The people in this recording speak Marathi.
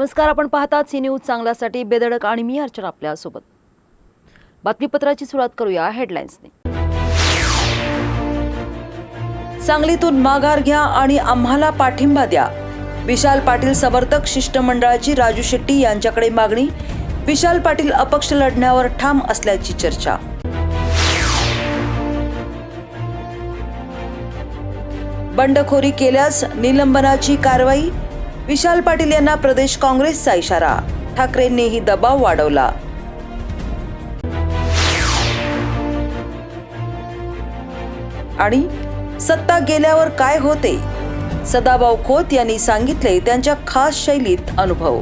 नमस्कार आपण पाहतात सी न्यूज चांगल्यासाठी बेधडक आणि मी अर्चना आपल्यासोबत. बातमीपत्राची सुरुवात करूया हेडलाईन्सने सांगलीतून माघार घ्या आणि आम्हाला पाठिंबा द्या. विशाल पाटील समर्थक शिष्टमंडळाची राजू शेट्टी यांच्याकडे मागणी. विशाल पाटील अपक्ष लढण्यावर ठाम असल्याची चर्चा. बंडखोरी केल्यास निलंबनाची कारवाई. विशाल पाटील यांना प्रदेश काँग्रेसचा इशारा. ठाकरेंनीही दबाव वाढवला. आणि सत्ता गेल्यावर काय होते? सदाभाऊ खोत यांनी सांगितले त्यांच्या खास शैलीत अनुभव.